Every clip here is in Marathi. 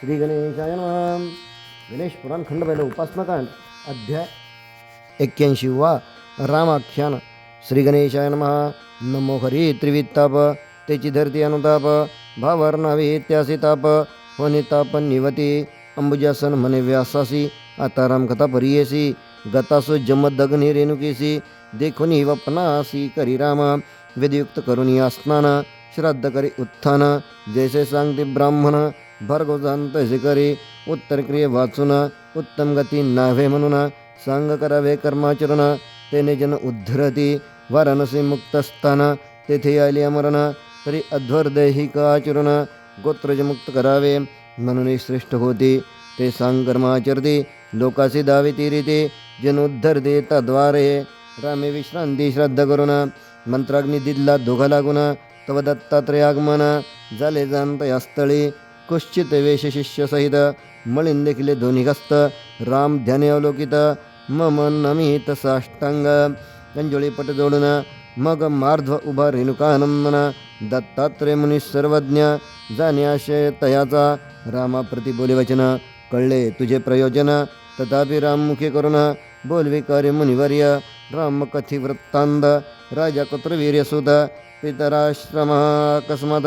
श्री गणेशाय नमः गणेश पुराण खंड पहिलं उपासनाकांड अध्याय एक्क्याऐंशी वा रामाख्यान। श्री गणेशाय नमः। नमो हरी त्रिवित्ताप त्याची धरती अनुताप भावर नावे त्यासी ताप होनी ताप निवती अंबुजासन म्हणे व्यासासी आता रामकथा परियेसी गतासो जमदग्नी रेणुकेसी देखुनी वपनासी करी राम। विधियुक्त करुणी स्नान श्राद्ध करी उत्थान जैसे सांगते ब्राह्मण भरगोजांत शिकरी उत्तर क्रिये वाचून उत्तम गती नाव्हे म्हणून सांग करावे कर्माचरण तेने जन उद्धरती वाराणसी मुक्तस्थान तेथे आली अमरण तरी अध्वर दैहिक आचरण गोत्रज मुक्त करावे म्हणून श्रेष्ठ होती ते सांग कर्माचरती लोकासी दावे रीते जन उद्धरते तद्वारे रामे विश्रांती श्रद्धा करून मंत्राग्नी दिदला दोघा लागून तव दत्तात्रय आगमन झाले जाणत या स्थळी कश्चित वेश शिष्य सहित देखील ध्वनिगस्त राम ध्याने अवलोकित मम नमित साष्टांग। अंजोळी पट जोडून मग मार्ध्व उभा रेणुकानंदन दत्तात्रय मुनी सर्वज्ञ जाण्याशय तयाचा रामा प्रति बोले वचन कळले तुझे प्रयोजन तथापि राम मुखे करून बोलविकारी मुनिवर्य राम कथी वृत्तांत राजा कुत्रवीर्यसुत पितराश्रम अकस्मात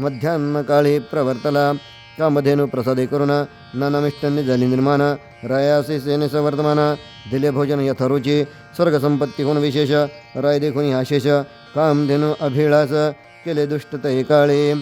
मध्यान्नकाळी प्रवर्तला. कामधेनु प्रसादे करून नानामिष्टांनी झाली निर्माण. रायासी सेनेस वर्तमान दिले भोजन यथारुची. स्वर्गसंपत्ती होऊन विशेष. राय देखून आशेष. कामधेनु अभिळास केले दुष्टत एकाळे.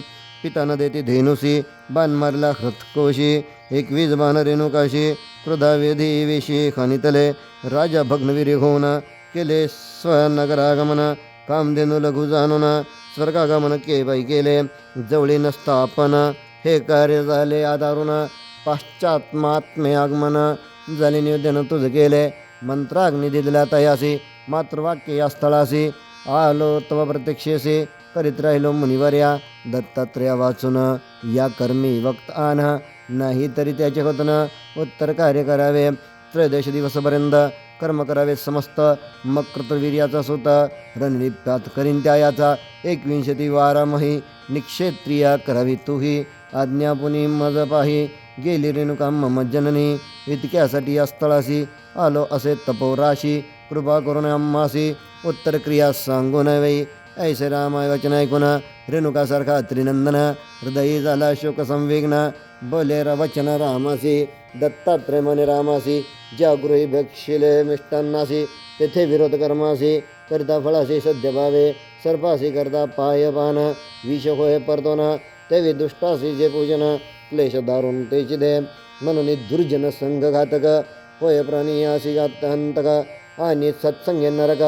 पिता न देते धेनुसी. बाण मारला हृतकोशी एकवीस बाण रेणुकाशी. क्रोधा वेधी वेशी खानितले. राजा भग्नवीरी होऊन. केले स्वनगरागमन. कामधेनु लघु जाणून. स्वर्गागमन के बाई केले. जवळी नसतापन हे कार्य झाले आधारून पाश्चात्मात्मे आगमन. झाले निवेदन तुझ केले. मंत्राग्नी दिला तयासी. मातृवाक्य या स्थळासी. आलो तव प्रत्यक्षेसी. करीत राहिलो मुनिवर्या. दत्तात्रया वाचून या कर्मी वक्त आण नाही तरी त्याचे होतन उत्तर कार्य करावे. त्रयोदश दिवसपर्यंत कर्म करावे समस्त. मग कृतवीर्याचा सुत. रणलिप्यात करीन त्या याचा एकविंशती वारामही निक्षेत्रिया करावी तुही आज्ञापुनी मज पाही गेली रेणुका मम जननी इतक्यासाठी या स्थळाशी आलो असे तपोराशी कृपा करून आम्हासी उत्तर क्रिया सांगू नये ऐसे रामाय वचन ऐकून रेणुकासारखा त्रिनंदन हृदयी झाला शोक संवेगना बोले वचन रामासी दत्तात्रय म्हणे रामासी ज्या गृही भक्षिले मिष्टान्नासी तेथे विरोध कर्मासी करता फळासी सद्य भावे सर्पासी करता पायपान विष होय परतोन ते दुष्टासी जे पूजन क्लेश दारुण तेची दे म्हणून दुर्जन संघ घातक होय प्राणियासी घातहंतक आणि सत्संगे नरक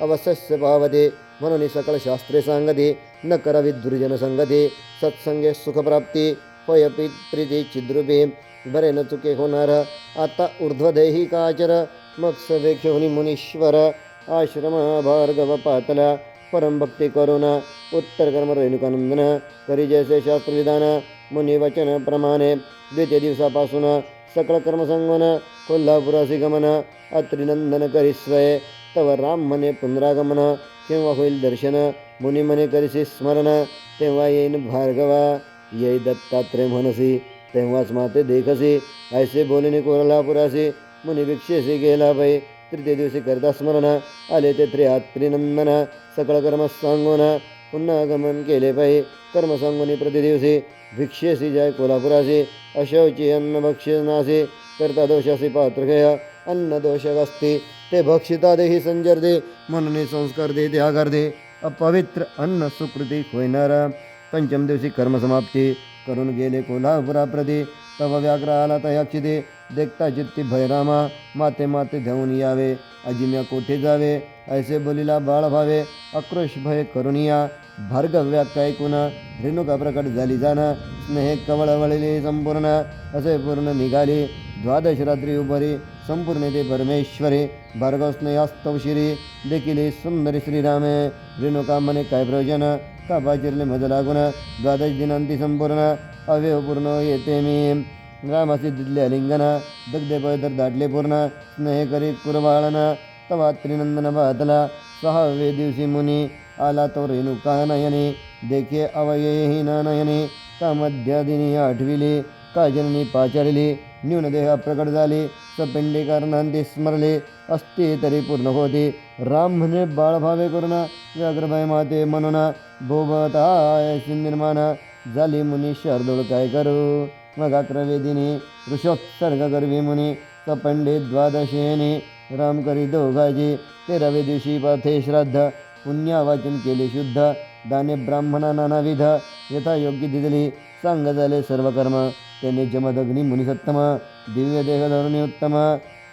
अवसस्य पावते। म्हणून सकळ शास्त्रे सांगते न करावी दुर्जन संगती सत्संगे सुखप्राप्ती होय पी प्रीती चिद्रुपे। बरे न चुके होणार आता ऊर्ध्वदेही काचर मग सवेक्ष मुनीश्वर आश्रम भार्गव पातला परमभक्ती करून उत्तर कर्म रेणुकानंदन करी जैसे शास्त्रविधान मुनी वचन प्रमाणे। द्वितीय दिवसापासून सकळ कर्मसंगोन कोल्हापुरासी गमन अत्रिनंदन करी स्वय। तव राम म्हणे पुनरागमन केव्हा होईल दर्शन? मुनी म्हणे करीसी स्मरण तेव्हा येईन भार्गवा। येई दत्तात्रय म्हणसी तेव्हाच माते देखसी। ऐसे बोलिनी कोल्हापुरासी मुनी भिक्षेसी गेला बाई तृतीय दिवशी करता स्मरण आले ते त्रिनंदन सकळ कर्म सांगून पुन्हा आगमन केले पाहिजे कर्म सांगून प्रतिदिवशी भिक्षेसी जय कोल्हापुरासी अशौची अन्न भक्षनासी करता दोषासी पात्र घ्या अन्न दोषक असते ते भक्षिता देही संजर दे म्हणून संस्कार दे त्यागार दे अपवित्र अन्न सुकृती होईनार. पंचम दिवशी कर्मसमाप्ती करून गेले कोल्हापुराप्रती. तव व्याघ्र आला तयाक्षिते देखता चित्ती भयरामा माते माते धावून यावे अजिम्या कोठे जावे ऐसे बोलीला बाळ भावे आक्रोश भय करुनिया भार्गव्या ऐकून रेणुका प्रकट झाली जाणं स्नेहे कवळवळले संपूर्ण असे पूर्ण निघाली. द्वादश रात्री उभरी संपूर्ण ते परमेश्वरी भार्गव स्नेहास्तव शिरी देखील सुंदरी श्रीरामे. रेणुका मने काय प्रयोजन? का बाचिरले मज लागून? द्वादश दिनांती संपूर्ण अवयव पूर्ण येते मी. रामासी दिदले लिंगन दगदे पवित्र दाटले पूर्ण स्नेह करी कुरवाळन तवा त्रिनंदन बातला सहावे दिवशी मुनी आला तो रेणुका नयने देखे अवयही नयने का मध्यादिनी आठविली काय जननी पाचारली न्यूनदेह प्रकट झाले सपिंडी कारणांती स्मरले असते तरी पूर्ण होते राम म्हणजे बाळ भावे करुण व्याघ्रभय माते म्हणून भोबताय निर्माण झाली मुनी शार्दूळ काय करू? मग ऋषोत्सर्ग गर्वी मुनी सपंडे द्वादशेने राम करी दोघाजी तेरावे दिवशी पाथे श्राद्ध पुण्यावाचन केले शुद्ध दाने ब्राह्मणा नानाविध यथा योग्य दिदली सांग झाले सर्व कर्म त्याने जमदग्नी मुनिसत्तम दिव्य देह धरुणी उत्तम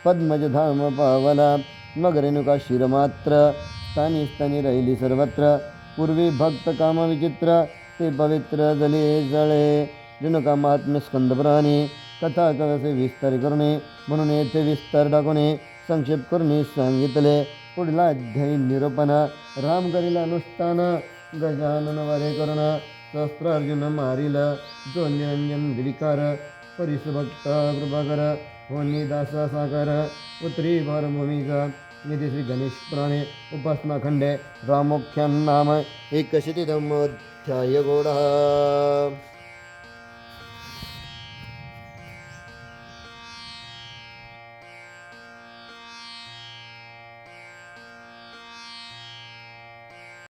पद्मज धाम पावला. मग रेणुका शिरमात्र स्थानी स्थानी राहिली सर्वत्र. पूर्वी भक्त काम विचित्र ते पवित्र जले जळे. जनकामात्म्य महात्म्य कथा कथाचे विस्तार करणे म्हणून येथे विस्तार टाकणे संक्षेप करणे सांगितले. पुढला अध्यायी निरूपण राम करील अनुष्ठान गजानन वारे करण सहस्त्रार्जुन मारिल जो निरंजन निर्विकार परिसभक्त कृपाकर होनी दासा साकार पुत्री भारभूमीचा निधी श्री गणेश पुराणे उपासना खंडे रामोख्यान नाम एकशती धम्मोध्याय गोडा.